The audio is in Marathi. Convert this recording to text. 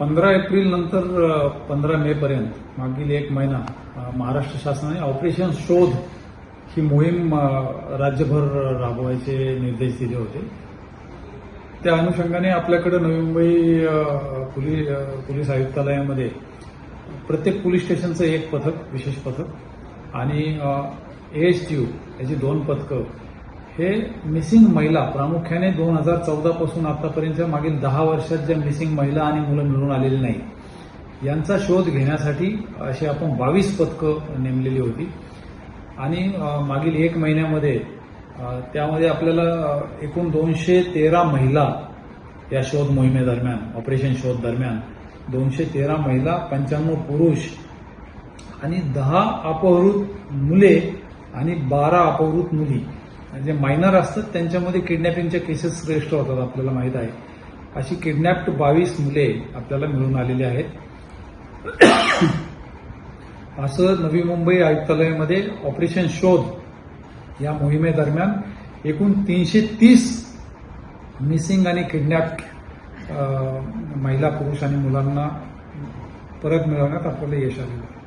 पंधरा एप्रिल नंतर पंधरा मे पर्यंत मागील एक महिना महाराष्ट्र शासनाने ऑपरेशन शोध ही मोहीम राज्यभर राबवायचे निर्देश दिले होते. त्या अनुषंगाने आपल्याकडे नवी मुंबई पोलीस पोलीस आयुक्तालयामध्ये प्रत्येक पोलीस स्टेशनचं एक पथक विशेष पथक आणि एएसटीयू याची दोन पथकं हे मिसिंग महिला प्रामुख्याने दोन हजार चौदा पासून मागील दहा वर्षात ज्या मिसिंग महिला आणि मुलं मिळून आलेली नाही यांचा शोध घेण्यासाठी अशी आपण बावीस पथकं नेमलेली होती. आणि मागील एक महिन्यामध्ये त्यामध्ये आपल्याला एकूण दोनशे तेरा महिला या शोध मोहिमेदरम्यान ऑपरेशन शोध दरम्यान दोनशे तेरा महिला पंच्याण्णव पुरुष आणि दहा अपहृत मुले आणि बारा अपहृत मुली जे मायनर असतात त्यांच्यामध्ये किडनॅपिंगच्या केसेस श्रेष्ठ होतात आपल्याला माहीत आहे. अशी किडनॅप्ड बावीस मुले आपल्याला मिळून आलेली आहेत. असं नवी मुंबई आयुक्तालयामध्ये ऑपरेशन शोध या मोहिमेदरम्यान एकूण तीनशे तीस मिसिंग आणि किडनॅप महिला पुरुष आणि मुलांना परत मिळवण्यात आपल्याला यश आलेलं आहे.